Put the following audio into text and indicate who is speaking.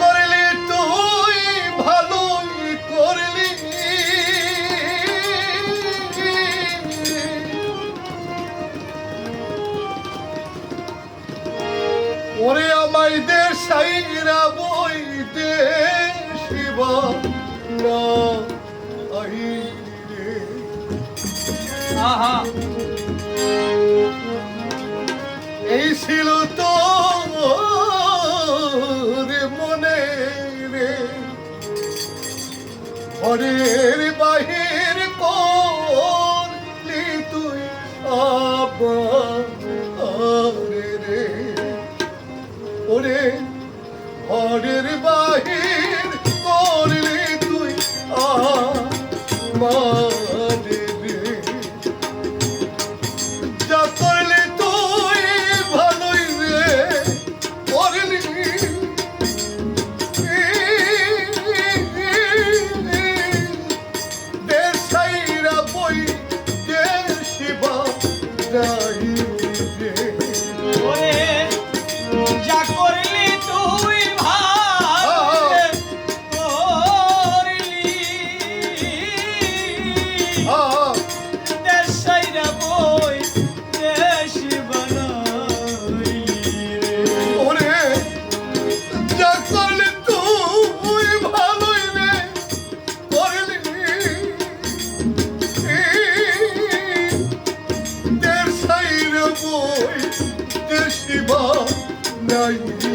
Speaker 1: করলি তুই ভালোই করলি। ওরে আমায় দে বই দে শিব না
Speaker 2: আহা।
Speaker 1: ঘরের বাহির করলি তুই আবার ওরে ঘরের বাহির ai.